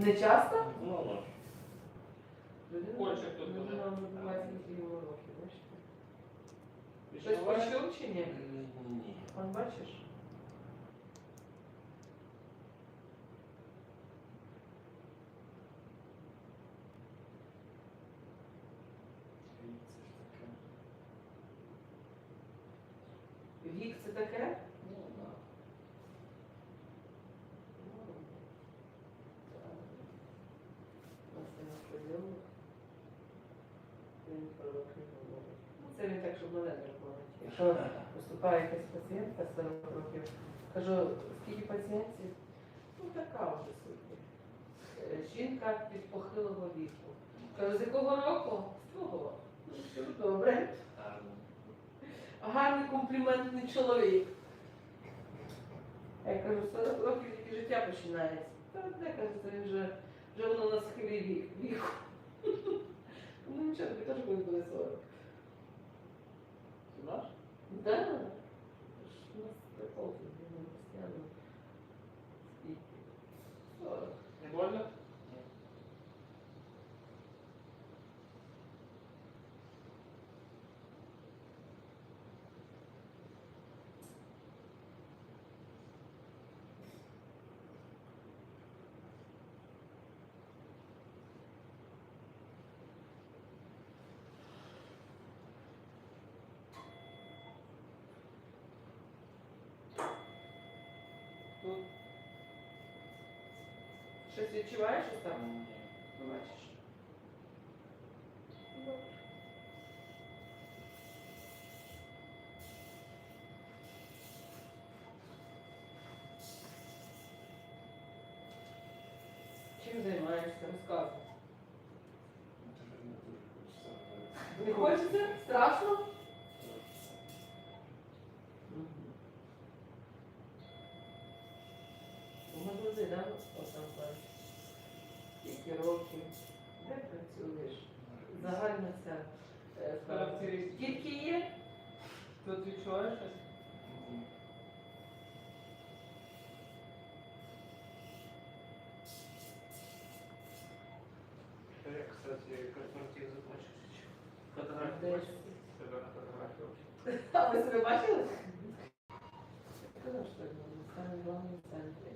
Не часто? Ну, ну. Кольчик тут буде. Щось почув чи ні? Ні. Он бачиш? Вік це таке? Ну, да. Ну, Мене не. Якщо поступає якась пацієнтка 40 років, кажу, скільки пацієнтів? Ну така вже собі. Е, Жінка від похилого віку. Кажу, з якого року? З твого. Ну, добре. Гарний компліментний чоловік. Я кажу, 40 років життя починається. Та де каже, це вже, вже воно на схилі вік, віку. Ну нічого, тобі теж коли буде 40. Ти наш? Да. Ж У нас прикол тут, він постійно. Скільки? 40. Не больно? Тут. Щось відчуваєш? Ні. Ну, бачиш. Чим займаєшся? Розказуй. Не хочеться? Страшно? Магазин, да? Отам бачиш. Скільки років? Де працюєш? Загальна ця е, Характеристики. Тільки є? Тут відчуваєш щось? Я, кстати, корпоратив закончил. Де Фотографию. ж? На фотографию вообще. А ви себе бачили? Я казав, що я в самому головному центрі.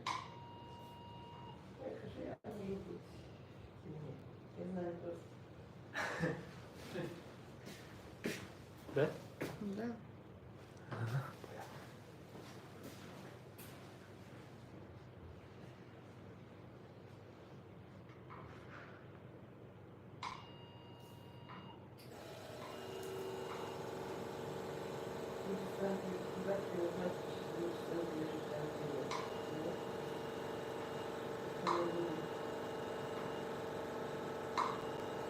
Я кажу, я не йду. Ні, я знаю просто. Да? Да. Люди в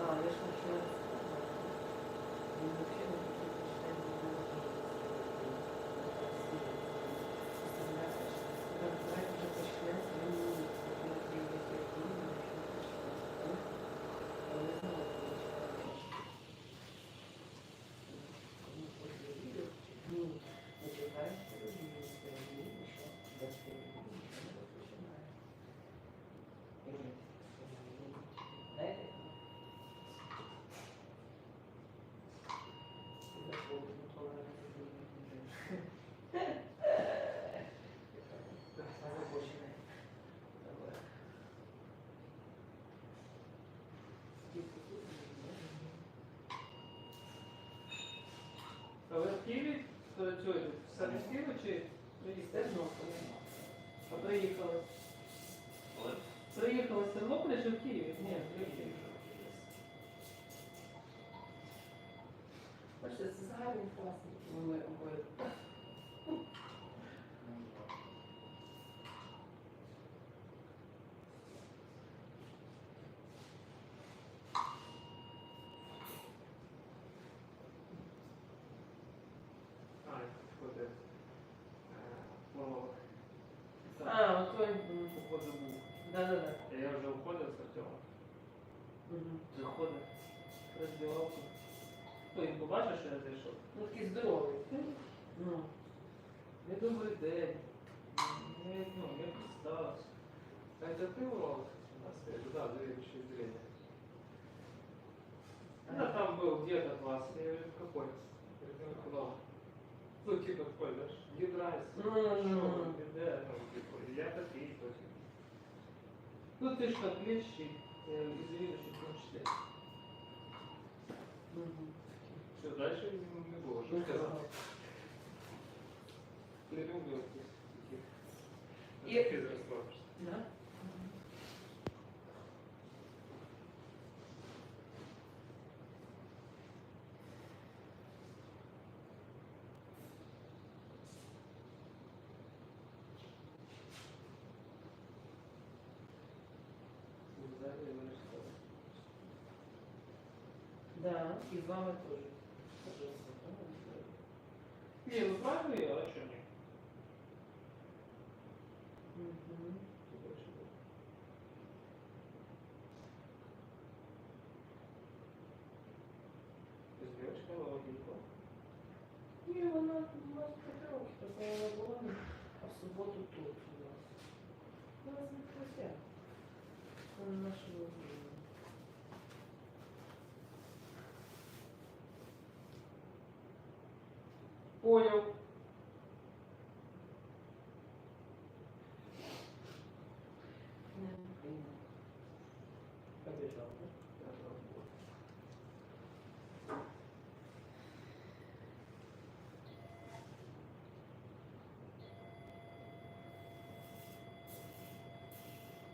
центрі, завтра не знають, що вони в центрі життя не є. Тому ні. А, я ж хочу сказати. Він взагалі не хотів почитати не може. Давайте вже почнемо, він не міг. Я не знаю, як я вмію, що почитати. Але не знала, як почитати. Ну, ось я відео, ну, не читаєш, ти розумієш, ти розумієш, що без тебе нічого не починає. І ми, знаєте, я знову готова на Озабочена. Давай. Скільки тут? А ви в Самі з чи Теж приїхали? А приїхали. Приїхали з Тернополя чи в Києві? Ні, в Києві. Бачите, це загальний класний, ми обоє. А, входить. Мало. А, от той. м, Походу був. Да-да-да. Я вже уходив з Артемом. Мгм. Заходив. Роздівався. Ну, він побачив, що я зайшов. Ну, такий здоровий. Ну, Я думаю, день. Я, ну, я представився. Так, це ти уролог? да, зрелище зрения. Она там был где-то класс, я говорю, какой? Я говорю, куда? Ну, типа такой, знаешь, не нравится. Шо, да, там, типа, я есть. Ну, ты что, клещи, э, извини, что в том числе. Мгм. Все, дальше не не было, что Ну, сказать. сказала. Не люблю таких. И- таких расслабишься. Да? Да, и с вами тоже. Не, ну правильно я, а что нет? Мгм. То есть девочка логика. Ні, вона у нас тренировки, просто вона була, а в суботу тут у нас. У нас не друзья. Вона наша возлюбленная. Понял. Не, не понимаю. Побежал, да?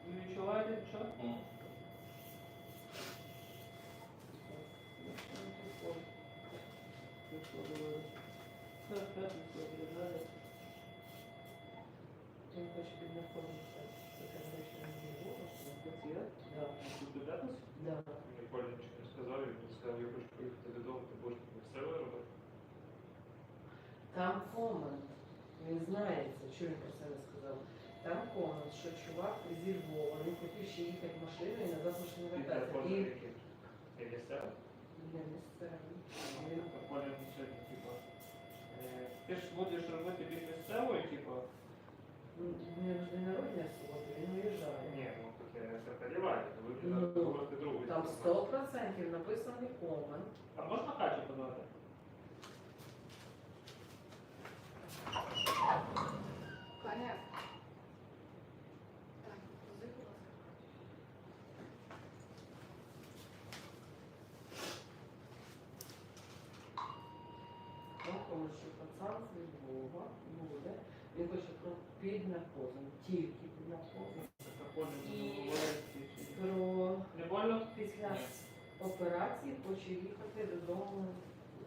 Не відчуваєте нічого? Він хоче піднаходитися з економічним діалогом, що хотів. Да. Тут питатись? Да. Мені Коля нічого не сказав, він сказав, я хочу поїхати додому, ти будеш місцеве робити. Там комент. Він знається, що він про це не сказав. Там комент, що чувак зі Львова, він хотів ще їхати машиною і назад машину Ти вертатися. І? Я місцеве? для місцевий. Він типа, е, ти ж будеш робити від місцевої, типа, Ну, У нього ж день народження в суботу, він виїжджає. ні, ну таке це переливає, ви Ну, говорите другу. Там 100% написаний комент. А можна Катю подати? Коня. Так, позив, будь ласка. Там комент, що пацан з Львова. Він хоче про під наркозом, тільки під наркозом. І- Про після операції хоче їхати додому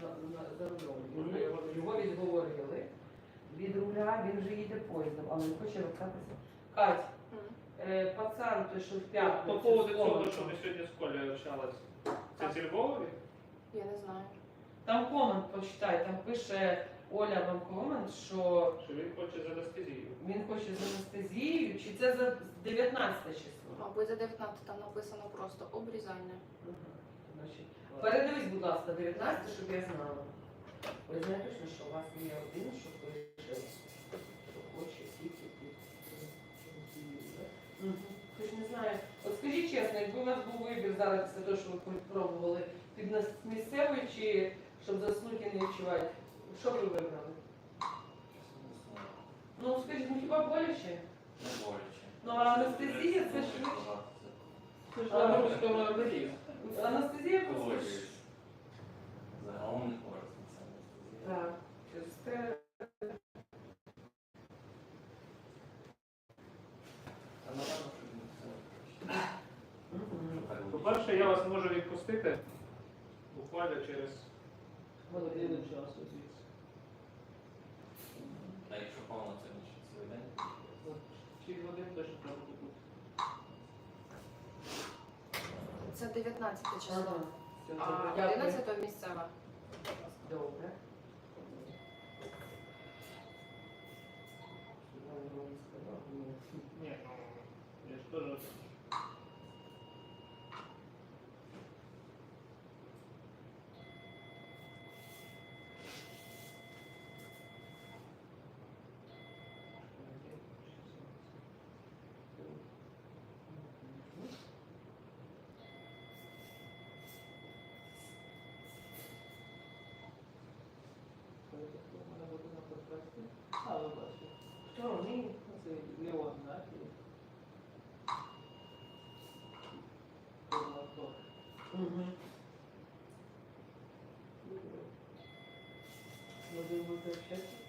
за, за, за рулем. Його, відговорили від руля, він вже їде поїздом, але не хоче вертатися. Кать, е, пацан, той, що в По п'ятницю. поводу з цього, що ми сьогодні з Колею общались. Це зі Львова? Я не знаю. Там комент почитай, там пише Оля вам комент, що Що він хоче з анестезією? він хоче з анестезією, чи це за 19 число? Мабуть, за 19 там написано просто обрізання. Значить, Передивись, будь ласка, 19, щоб я знала. Ви знаєте, що у вас є один, що пише, що хоче тільки під Мгм. Ти ж не знаю. От скажіть чесно, якби у вас був вибір зараз після того, що ви пробували під нас місцевою чи щоб заснути і не відчувати, що ви вибрали? Ну скажіть, ну хіба боляче? Не боляче. Ну, а анестезія це ж. Це ж А, на ну. Анестезія просто. Ж- Загалом не корисно це анестезія. Так, через те. По-перше, я вас можу відпустити буквально через годину часу звідси. А якщо повноцінно чи цілий день? От Через годин точно треба буде бути. Це 19 число. Ага. А 11 місцева. Добре. Sony, você leu o WhatsApp? Uhum. Meu Deus, vou ter chefe.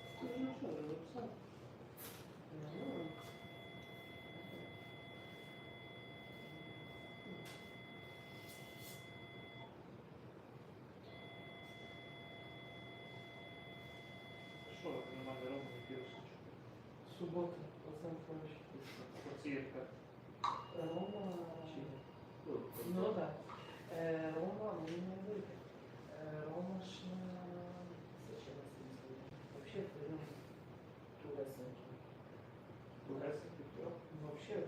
Вот, вот сам Пацієнтка. Рома. Ну да. Е, Рома мені не вийде. Е, Рома ж на Сичина Сімсона. Взагалі, туди Туди Сичина. Туди Сичина. Взагалі,